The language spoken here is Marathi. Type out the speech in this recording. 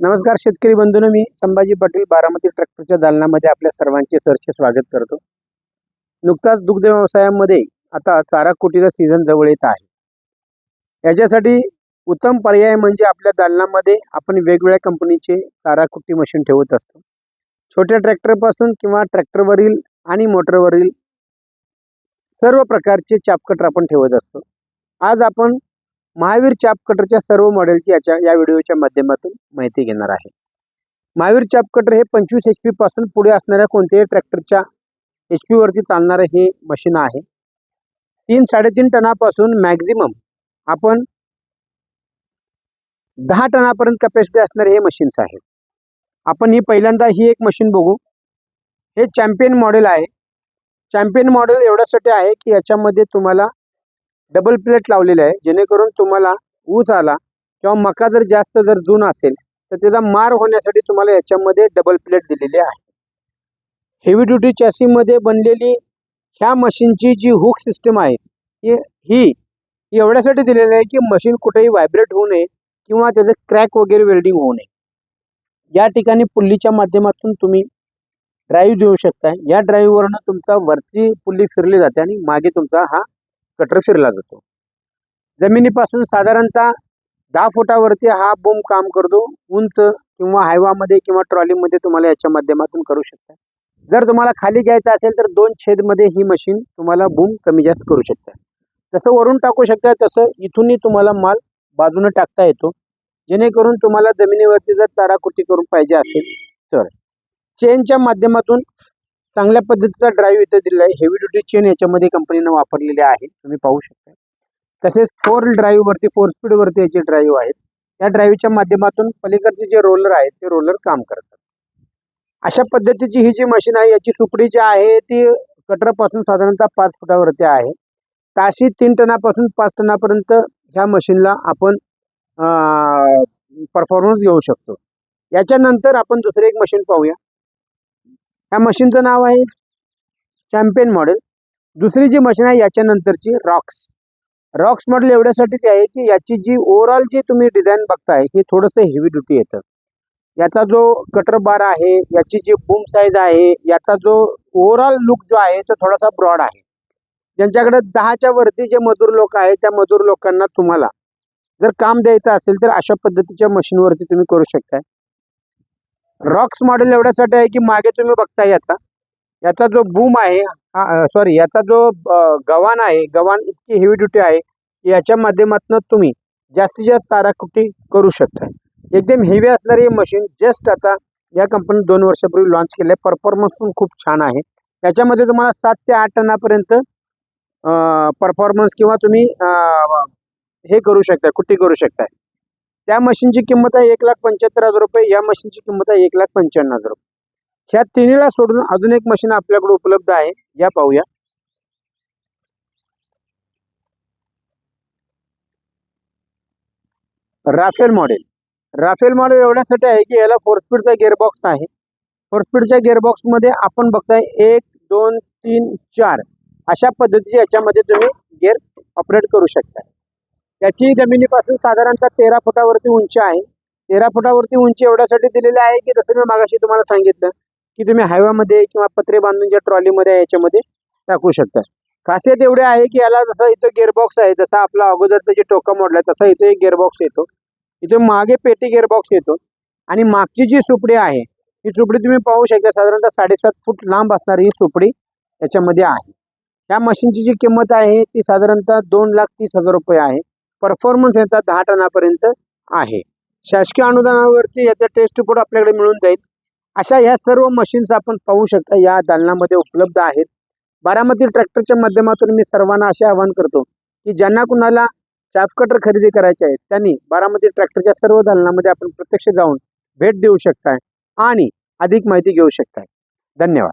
नमस्कार शेतकरी बंधून मी संभाजी पाटील बारामती ट्रॅक्टरच्या दालनामध्ये आपल्या सर्वांचे सरचे स्वागत करतो. नुकताच दुग्ध व्यवसायामध्ये आता चारा कुटीचा सीझन जवळ येत आहे. याच्यासाठी उत्तम पर्याय म्हणजे आपल्या दालनामध्ये आपण वेगवेगळ्या कंपनीचे चारा कुट्टी मशीन ठेवत असतो. छोट्या ट्रॅक्टरपासून किंवा ट्रॅक्टरवरील आणि मोटरवरील सर्व प्रकारचे चापकटर आपण ठेवत असतो. आज आपण महावीर चापकटरच्या सर्व मॉडेलची याच्या या व्हिडिओच्या माध्यमातून माहिती घेणार आहे. महावीर चापकटर हे पंचवीस एच पीपासून पुढे असणाऱ्या कोणत्याही ट्रॅक्टरच्या एच पी वरती चालणारं हे मशीन आहे. तीन साडेतीन टनापासून मॅक्झिमम आपण दहा टनापर्यंत कॅपॅसिटी असणारे हे मशीन्स आहेत. आपण ही पहिल्यांदा ही एक मशीन बघू. हे चॅम्पियन मॉडेल आहे. चॅम्पियन मॉडेल एवढ्यासाठी आहे की याच्यामध्ये तुम्हाला डबल प्लेट लावलेले आहे. जेणेकरून तुम्हाला ऊस आला किंवा मका जर जास्त जर जून असेल तर त्याचा मार होण्यासाठी तुम्हाला याच्यामध्ये डबल प्लेट दिलेली आहे. हेवी ड्युटी चॅसीमध्ये बनलेली ह्या मशीनची जी हुक सिस्टम आहे ही ही एवढ्यासाठी दिलेली आहे की मशीन कुठेही व्हायब्रेट होऊ नये किंवा त्याचं क्रॅक वगैरे वेल्डिंग होऊ नये. या ठिकाणी पुल्लीच्या माध्यमातून तुम्ही ड्राईव्ह देऊ शकता. या ड्राईव्हवरनं तुमचा वरची पुल्ली फिरली जाते आणि मागे तुमचा हा कटर फिरला जातो. जमिनीपासून साधारणतः दहा फुटावरती हा बोंब काम करतो. उंच किंवा हायवामध्ये किंवा ट्रॉलीमध्ये तुम्हाला याच्या माध्यमातून करू शकता. जर तुम्हाला खाली घ्यायचं असेल तर दोन छेदमध्ये ही मशीन तुम्हाला बूम कमी जास्त करू शकता. जसं वरून टाकू शकता तसं इथूनही तुम्हाला माल बाजूने टाकता येतो. जेणेकरून तुम्हाला जमिनीवरती जर चाराकुटी करून पाहिजे असेल तर. चेनच्या माध्यमातून चांगल्या पद्धतीचा ड्राईव्ह इथं दिलेला आहे. हेवी ड्युटी चेन याच्यामध्ये कंपनीनं वापरलेले आहे तुम्ही पाहू शकता. तसेच फोर ड्राईव्हवरती फोर स्पीडवरती याचे ड्राईव्ह आहेत. या ड्राईव्हच्या माध्यमातून पलीकडचे जे रोलर आहेत ते रोलर काम करतात. अशा पद्धतीची ही जी मशीन आहे याची सुपडी जी आहे ती कटरपासून साधारणतः पाच फुटावरती आहे. ताशी तीन टनापासून पाच टनापर्यंत ह्या मशीनला आपण परफॉर्मन्स घेऊ शकतो. याच्यानंतर आपण दुसरे एक मशीन पाहूया. ह्या मशीनचं नाव आहे चॅम्पियन मॉडेल. दुसरी जी मशीन आहे याच्यानंतरची रॉक्स. रॉक्स मॉडेल एवढ्यासाठीच आहे की याची जी ओव्हरऑल जी तुम्ही डिझाईन बघताय हे थोडंसं हेवी ड्युटी येतं. याचा जो कटर बार आहे याची जी बूम साईज आहे याचा जो ओव्हरऑल लुक जो आहे तो थोडासा ब्रॉड आहे. ज्यांच्याकडे दहाच्या वरती जे मजूर लोक आहेत त्या मजूर लोकांना तुम्हाला जर काम द्यायचं असेल तर अशा पद्धतीच्या मशीनवरती तुम्ही करू शकताय. रॉक्स मॉडेल एवढ्यासाठी आहे की मागे तुम्ही बघताय याचा. याचा जो बूम आहे हा सॉरी याचा जो गव्हाण आहे गव्हाण इतकी हेवी ड्युटी आहे की याच्या माध्यमातून तुम्ही जास्तीत जास्त चारा कुटी करू शकता. एकदम हेवी असणारी मशीन जस्ट आता या कंपनी दोन वर्षापूर्वी लॉन्च केलं आहे परफॉर्मन्स पण खूप छान आहे. याच्यामध्ये तुम्हाला सात ते आठ टनापर्यंत परफॉर्मन्स किंवा तुम्ही हे करू शकता कुट्टी करू शकताय त्या मशीनची किंमत आहे एक लाख पंच्याहत्तर हजार रुपये. या मशीनची किंमत आहे एक लाख पंच्याण्णव हजार रुपये. ह्या तिन्हीला सोडून अजून एक मशीन आपल्याकडे उपलब्ध आहे. या पाहूया. राफेल मॉडेल राफेल मॉडेल एवढ्यासाठी आहे की याला फोर स्पीडचा गिअरबॉक्स आहे. फोर स्पीडच्या गिअरबॉक्समध्ये आपण बघताय एक दोन तीन चार अशा पद्धतीचे याच्यामध्ये तुम्ही गिअर ऑपरेट करू शकता. त्याची जमिनीपासून साधारणतः तेरा फुटावरती उंची आहे. तेरा फुटावरती उंची एवढ्यासाठी दिलेली आहे की जसं मी मागाशी तुम्हाला सांगितलं की तुम्ही हायवेमध्ये किंवा पत्रे बांधून ज्या ट्रॉलीमध्ये याच्यामध्ये टाकू शकता. खासियत एवढी आहे की याला जसं इथं गिअरबॉक्स आहे जसा आपला अगोदरचं जे टोका मोडला तसा इथे एक गिअरबॉक्स येतो. इथे मागे पेटी गिअरबॉक्स येतो. आणि मागची जी सुपडी आहे ही सुपडी तुम्ही पाहू शकता साधारणतः साडेसात फूट लांब असणारी ही सुपडी याच्यामध्ये आहे. ह्या मशीनची जी किंमत आहे ती साधारणतः दोन लाख तीस हजार रुपये आहे. परफॉर्मन्स यांचा दहा टनापर्यंत आहे. शासकीय अनुदानावरती याचा टेस्ट रिपोर्ट आपल्याकडे मिळून जाईल. अशा ह्या सर्व मशीन्स आपण पाहू शकता या दालनामध्ये उपलब्ध आहेत. बारामती ट्रॅक्टरच्या माध्यमातून मी सर्वांना असे आवाहन करतो की ज्यांना कुणाला चाफ कटर खरेदी करायचे आहेत त्यांनी बारामती ट्रॅक्टरच्या सर्व दालनामध्ये आपण प्रत्यक्ष जाऊन भेट देऊ शकताय आणि अधिक माहिती घेऊ शकताय धन्यवाद.